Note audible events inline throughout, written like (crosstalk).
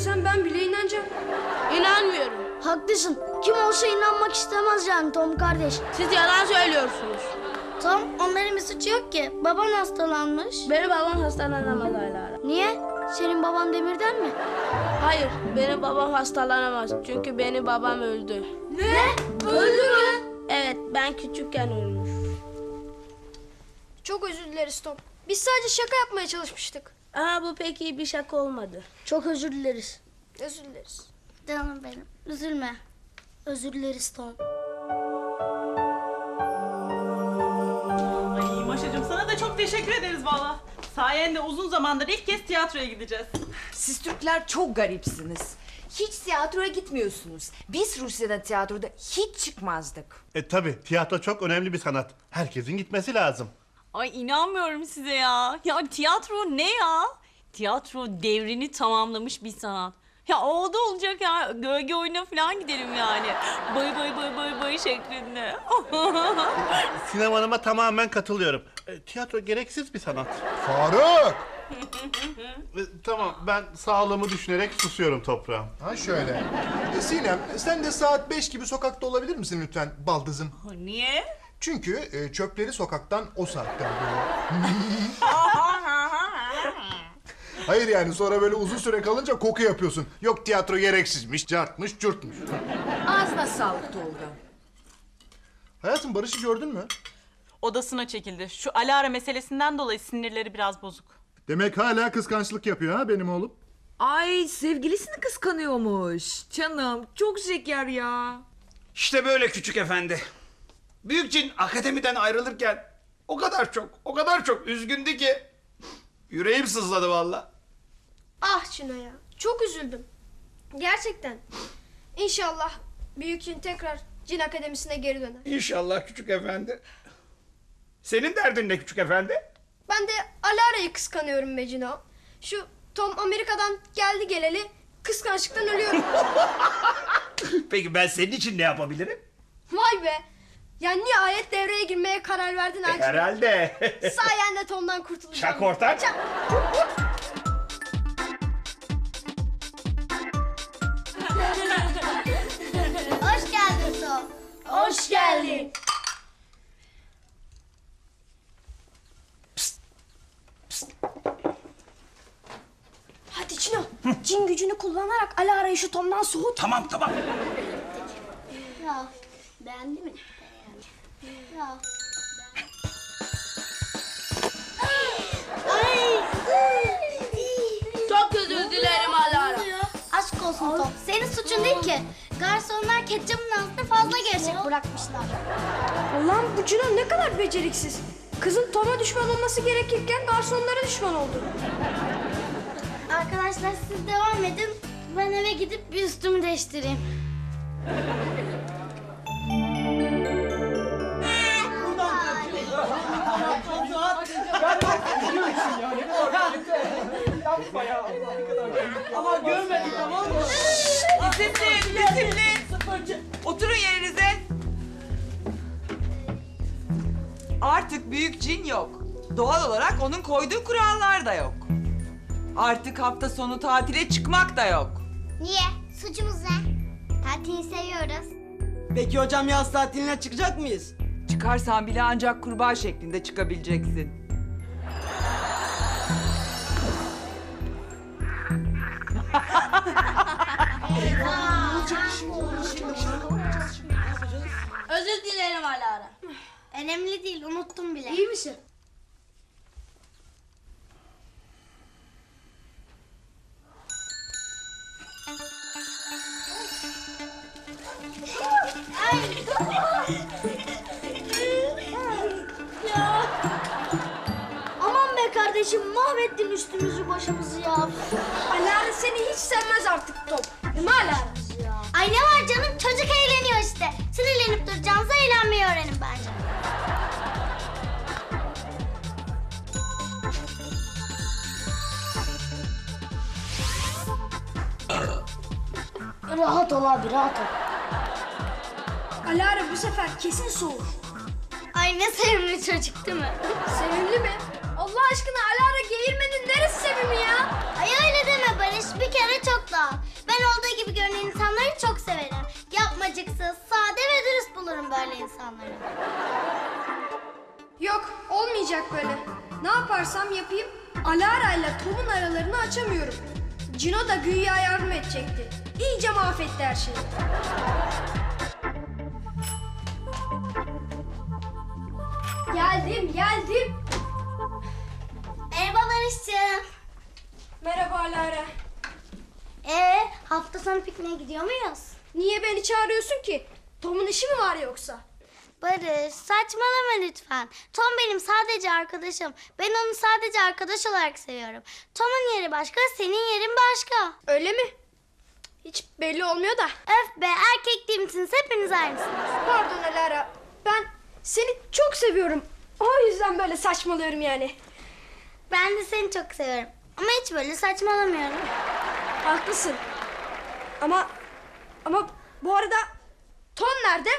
desem ben bile inanacağım. İnanmıyorum. Haklısın. Kim olsa inanmak istemez yani Tom kardeş. Siz yalan söylüyorsunuz. Tom onların bir suçu yok ki. Baban hastalanmış. Benim babam hastalanamaz Alara. Niye? Senin baban demirden mi? Hayır, benim babam hastalanamaz. Çünkü benim babam öldü. Ne? Öldü mü? Evet, ben küçükken ölmüş. Çok özür dileriz Tom. Biz sadece şaka yapmaya çalışmıştık. Ama bu pek iyi bir şaka olmadı. Çok özür dileriz. Özür dileriz. Canım benim. Üzülme. Özür dileriz Tom. Ay Maşacığım sana da çok teşekkür ederiz valla. Sayende uzun zamandır ilk kez tiyatroya gideceğiz. Siz Türkler çok garipsiniz. Hiç tiyatroya gitmiyorsunuz. Biz Rusya'da tiyatroda hiç çıkmazdık. E tabi tiyatro çok önemli bir sanat. Herkesin gitmesi lazım. Ay inanmıyorum size ya. Ya tiyatro ne ya? Tiyatro devrini tamamlamış bir sanat. Ya o da olacak ya. Gölge oyuna falan gidelim yani. Bay bay bay bay bay şeklinde. (laughs) Sinem Hanım'a tamamen katılıyorum. E, tiyatro gereksiz bir sanat. Faruk! (laughs) E, tamam ben sağlığımı düşünerek susuyorum toprağım. Ha şöyle. E, Sinem sen de saat 5 gibi sokakta olabilir misin lütfen baldızım? Niye? Çünkü e, çöpleri sokaktan o saatte (laughs) alıyor. Hayır yani sonra böyle uzun süre kalınca koku yapıyorsun. Yok tiyatro gereksizmiş, cartmış, cürtmüş. Ağzına sağlık Tolga. Hayatım Barış'ı gördün mü? Odasına çekildi. Şu Alara meselesinden dolayı sinirleri biraz bozuk. Demek hala kıskançlık yapıyor ha benim oğlum. Ay sevgilisini kıskanıyormuş. Canım çok şeker ya. İşte böyle küçük efendi. Büyük cin akademiden ayrılırken o kadar çok, o kadar çok üzgündü ki yüreğim sızladı valla. Ah Çino ya. Çok üzüldüm. Gerçekten. İnşallah Büyük Cin tekrar Cin Akademisi'ne geri döner. İnşallah küçük efendi. Senin derdin ne küçük efendi? Ben de Alara'yı kıskanıyorum be Cino. Şu Tom Amerika'dan geldi geleli kıskançlıktan ölüyorum. (laughs) Peki ben senin için ne yapabilirim? Vay be. Ya nihayet devreye girmeye karar verdin Akif. Herhalde. (laughs) Sayende Tom'dan kurtulacağım. Çak ortak. Çak. Hoş geldin Tom. Hoş geldin. Hadi Çino. Cin gücünü kullanarak Alara'yı şu Tom'dan soğut. Tamam tamam. Ya beğendi mi? Ya. Çok özür dilerim Alara. Aşk olsun Tom. Senin suçun değil ki. Garsonlar ketçapın altında fazla gevşek bırakmışlar. Allah'ım bu Cino ne kadar beceriksiz. Kızın Tom'a düşman olması gerekirken garsonlara düşman oldu. Arkadaşlar siz devam edin. Ben eve gidip bir üstümü değiştireyim. Disiplin, disiplin. Oturun yerinize. Artık büyük cin yok. Doğal olarak onun koyduğu kurallar da yok. Artık hafta sonu tatile çıkmak da yok. Niye? Suçumuz ne? Tatili seviyoruz. Peki hocam yaz tatiline çıkacak mıyız? Çıkarsan bile ancak kurbağa şeklinde çıkabileceksin. (laughs) Özür dilerim Alara. Önemli değil, unuttum bile. İyi misin? Aman kardeşim, mahvettin üstümüzü başımızı ya. Alara seni hiç sevmez artık Tom. Değil mi Alara? Ay ne var canım, çocuk eğleniyor işte. Sinirlenip duracağınıza eğlenmeyi öğrenin bence. Rahat ol abi, rahat ol. Alara bu sefer kesin soğur. Ay ne sevimli çocuk değil mi? Sevimli mi? Allah aşkına Alara geğirmenin neresi sevimi ya? Ay öyle deme Barış bir kere çok daha. Ben olduğu gibi görünen insanları çok severim. Yapmacıksız, sade ve dürüst bulurum böyle insanları. Yok olmayacak böyle. Ne yaparsam yapayım Alara ile Tom'un aralarını açamıyorum. Cino da güya yardım edecekti. İyice mahvetti her şeyi. Geldim geldim. Merhaba Alara. Ee, hafta sonu pikniğe gidiyor muyuz? Niye beni çağırıyorsun ki? Tom'un işi mi var yoksa? Barış saçmalama lütfen. Tom benim sadece arkadaşım. Ben onu sadece arkadaş olarak seviyorum. Tom'un yeri başka, senin yerin başka. Öyle mi? Hiç belli olmuyor da. Öf be erkek değil misiniz? Hepiniz aynısınız. Pardon Alara. Ben seni çok seviyorum. O yüzden böyle saçmalıyorum yani. Ben de seni çok seviyorum. Ama hiç böyle saçmalamıyorum. Haklısın. Ama ama bu arada Tom nerede?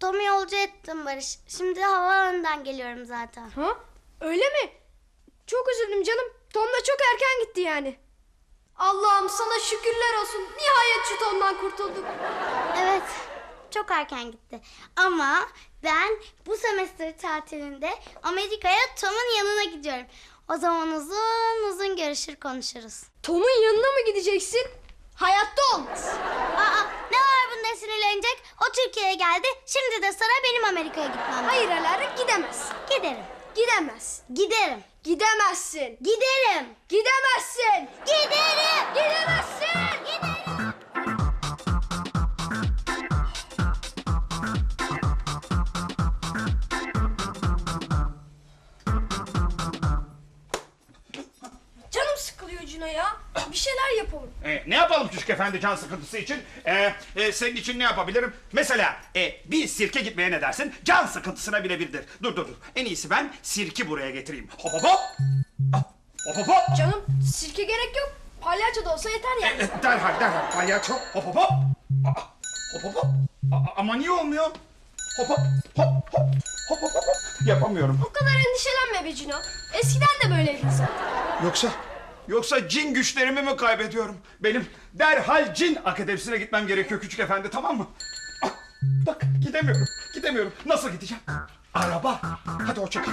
Tom'u yolcu ettim Barış. Şimdi havaalanından geliyorum zaten. Ha? Öyle mi? Çok üzüldüm canım. Tom da çok erken gitti yani. Allah'ım sana şükürler olsun. Nihayet şu Tom'dan kurtulduk. Evet, çok erken gitti. Ama ben bu semestr tatilinde Amerika'ya Tom'un yanına gidiyorum. O zaman uzun uzun görüşür konuşuruz. Tom'un yanına mı gideceksin? Hayatta olmaz. Aa, ne var bunda sinirlenecek? O Türkiye'ye geldi, şimdi de sıra benim Amerika'ya gitmem. Hayır Alara gidemez. Giderim, Gidemez. giderim, Gidemezsin. giderim, Gidemezsin. giderim, Gidemezsin. Bir şeyler yapalım. E, ne yapalım küçük efendi can sıkıntısı için? E, e, senin için ne yapabilirim? Mesela e, bir sirke gitmeye ne dersin? Can sıkıntısına birebirdir. Dur dur dur. En iyisi ben sirki buraya getireyim. Hop hop hop. Ah, Hop hop hop. Canım sirke gerek yok. Palyaço da olsa yeter E, yani. e, derhal derhal palyaço. Hop hop hop. Aa, hop hop hop. Aa, ama niye olmuyor? Hop hop hop hop. Hop hop hop. hop. Yapamıyorum. O kadar endişelenme be Cino. Eskiden de böyleydin sen. Yoksa yoksa cin güçlerimi mi kaybediyorum? Benim derhal cin akademisine gitmem gerekiyor küçük efendi tamam mı? Ah, bak gidemiyorum. Gidemiyorum. Nasıl gideceğim? Araba. Hadi hoşça kal.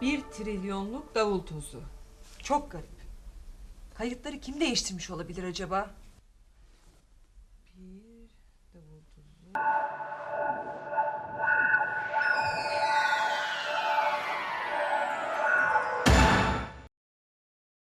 Bir trilyonluk davul tozu. Çok garip. Kayıtları kim değiştirmiş olabilir acaba? Bir,